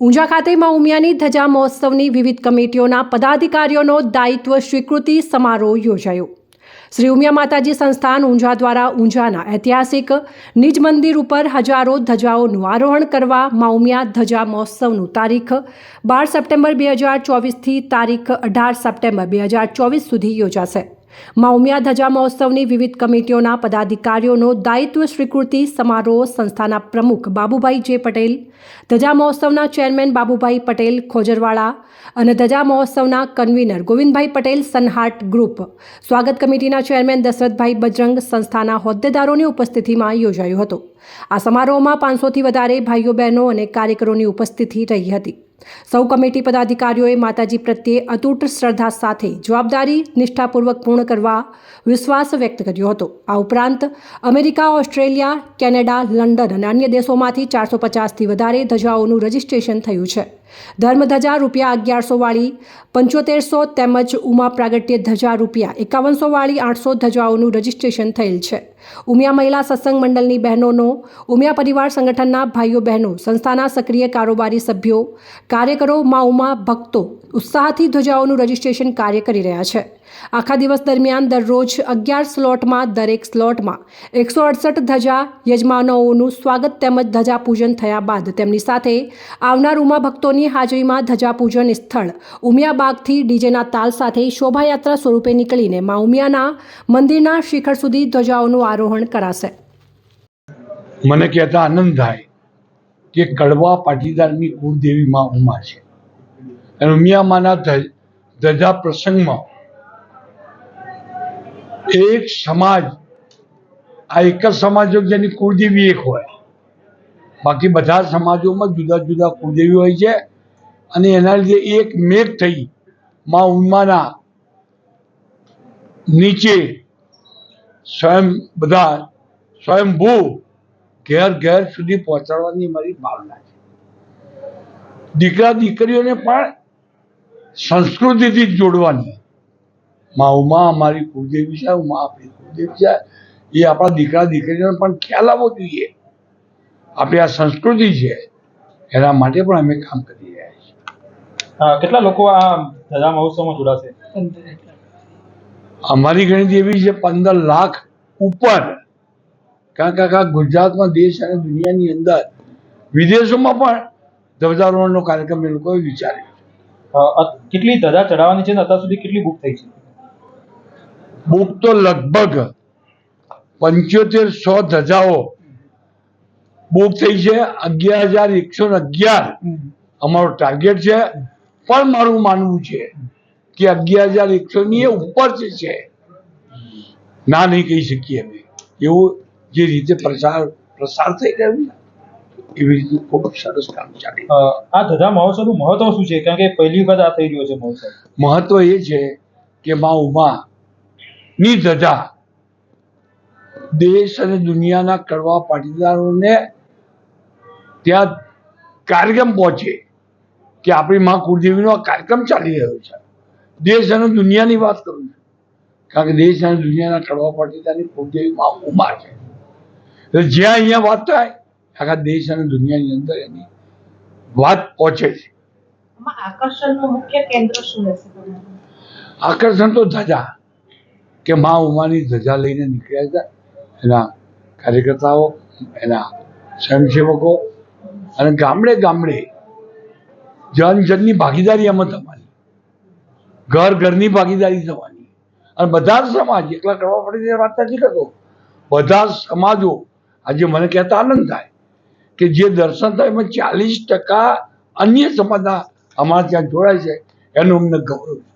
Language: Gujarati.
ઊંઝા ખાતે માં ઉમિયાની ધજા મહોત્સવની વિવિધ કમિટીઓના પદાધિકારીઓનો દાયિત્વ સ્વીકૃતિ સમારોહ યોજાયો. શ્રી ઉમિયા માતાજી સંસ્થાન ઊંઝા દ્વારા ઊંઝાના ઐતિહાસિક નિજ મંદિર ઉપર હજારો ધજાઓનું આરોહણ કરવા માં ઉમિયા ધજા મહોત્સવનું તારીખ બાર સપ્ટેમ્બર બે હજાર ચોવીસથી તારીખ અઢાર સપ્ટેમ્બર બે હજાર ચોવીસ સુધી યોજાશે. માં ઉમિયા ધજા મહોત્સવની વિવિધ કમિટીઓના પદાધિકારીઓનો દાયિત્વ સ્વીકૃતિ સમારોહ સંસ્થાના પ્રમુખ બાબુભાઈ જે પટેલ, ધજા મહોત્સવના ચેરમેન બાબુભાઈ પટેલ ખોજરવાળા અને ધજા મહોત્સવના કન્વીનર ગોવિંદભાઈ પટેલ સનહાટ ગ્રુપ. સ્વાગત કમિટીના ચેરમેન દશરથભાઈ બજરંગ સંસ્થાના હોદ્દેદારોની ઉપસ્થિતિમાં યોજાયો હતો. આ સમારોહમાં પાંચસોથી વધારે ભાઈઓ બહેનો અને કાર્યકરોની ઉપસ્થિતિ રહી હતી. સૌ કમિટી પદાધિકારીઓએ માતાજી પ્રત્યે અતૂટ શ્રદ્ધા સાથે જવાબદારી નિષ્ઠાપૂર્વક પૂર્ણ કરવા વિશ્વાસ વ્યક્ત કર્યો હતો. આ ઉપરાંત અમેરિકા, ઓસ્ટ્રેલિયા, કેનેડા, લંડન અને અન્ય દેશોમાંથી ચારસો પચાસથી વધારે ધજાઓનું રજીસ્ટ્રેશન થયું છે. ધર્મધજા રૂપિયા અગિયારસો વાળી, પંચોતેરસો તેમજ ઉમા પ્રાગટ્ય ધજા રૂપિયા એકાવનસો વાળી આઠસો ધજાઓનું રજીસ્ટ્રેશન થયેલ છે. ઉમિયા મહિલા સત્સંગ મંડળની બહેનોનો, ઉમિયા પરિવાર સંગઠનના ભાઈઓ બહેનો, સંસ્થાના સક્રિય કારોબારી સભ્યો, કાર્યકરો, મા ઉમા, ભક્તો ઉત્સાહથી ધજાઓનું રજીસ્ટ્રેશન કાર્ય કરી રહ્યા છે. આખા દિવસ દરમિયાન દરરોજ અગિયાર સ્લોટમાં દરેક સ્લોટમાં એકસો અડસઠ ધજા યજમાનોનું સ્વાગત તેમજ ધજા પૂજન થયા બાદ તેમની સાથે આવનાર ઉમા ભક્તોની હાજરીમાં ધજા સ્થળ. ઉમિયાબાગથી ડીજેના તાલ સાથે શોભાયાત્રા સ્વરૂપે નીકળીને મા ઉમિયાના મંદિરના શિખર સુધી ધજાઓનું આરોહણ કરાશે. મને કહેતા આનંદ થાય કે કડવા પાટીદારની કુળદેવી મા ઉમા છે. અને ઉમિયામાના ધજા પ્રસંગમાં એક સમાજ, આ એક જ સમાજ જેની કુળદેવી એક હોય. બાકી બધા સમાજોમાં જુદા જુદા કુળદેવી હોય છે અને એના લીધે એક મેઘ થઈ માં ઉમાના નીચે સ્વયં બધા સ્વયંભૂ ઘેર ઘેર સુધી પહોંચાડવાની મારી ભાવના છે. દીકરા દીકરીઓને પણ સંસ્કૃતિથી જોડવાની. મા ઉમા અમારી કુળદેવી છે, ઉમા આપણી કુળદેવી છે. એ આપણા દીકરા દીકરીઓને પણ ખ્યાલ આવવો જોઈએ. આપણી આ સંસ્કૃતિ છે એના માટે પણ અમે કામ કરી રહ્યા છીએ. કેટલા લોકો આ ધજા મહોત્સવમાં જોડાશે? અમારી ગણિત એવી છે પંદર લાખ ઉપર. કારણ કે આખા ગુજરાતમાં દેશ અને દુનિયાની અંદર વિદેશોમાં પણ ધ્વજારોહણનો કાર્યક્રમ એ લોકોએ વિચાર્યો કેટલી ધજા ચડાવવાની છે ને અત્યાર સુધી કેટલી બુક થઈ છે? બુક તો લગભગ પંચોતેર સો ધજાઓ બુક થઈ છે. અગિયાર હજાર એકસો ને અગિયાર અમારો ટાર્ગેટ છે. પણ મારું માનવું છે કે અગિયાર હજાર એકસો ની ઉપર છે ના નહીં કહી શકીએ અમે. એવું જે રીતે પ્રસાર પ્રસાર થઈ રહ્યો ને એવી રીતે ખૂબ સરસ કામ ચાલે. આ ધજા મહોત્સવનું મહત્વ શું છે? કારણ કે પહેલી વખત આ થઈ રહ્યો છે મહોત્સવ. મહત્વ એ છે કે મા ઉમા ની ધજા દેશ અને દુનિયાના કડવા પાટીદારોને ત્યાં કાર્યક્રમ પહોંચે કે આપણી મા કુળદેવીનો આ કાર્યક્રમ ચાલી રહ્યો છે. દેશ અને દુનિયાની વાત કરું છું. કારણ કે દેશ અને દુનિયાના કડવા પાટીદારની કુળદેવી માં ઉમા છે. એટલે જ્યાં અહીંયા વાત થાય આખા દેશ અને દુનિયાની અંદર એની વાત પહોંચે છે. આકર્ષણ તો ધજા. કે મા ઉમાની ધજા લઈને નીકળ્યા હતા. એના કાર્યકર્તાઓ એના સ્વયંસેવકો અને ગામડે ગામડે જન જનની ભાગીદારી એમાં થવાની. ઘર ઘરની ભાગીદારી થવાની. અને બધા જ સમાજ એકલા કરવા પડે વાત નથી કરતો બધા સમાજો આજે મને કહેતા આનંદ થાય કે જે દર્શન થાય એમાં ચાલીસ ટકા અન્ય સમાજના અમારા ત્યાં જોડાય છે. એનું અમને ગૌરવ છે.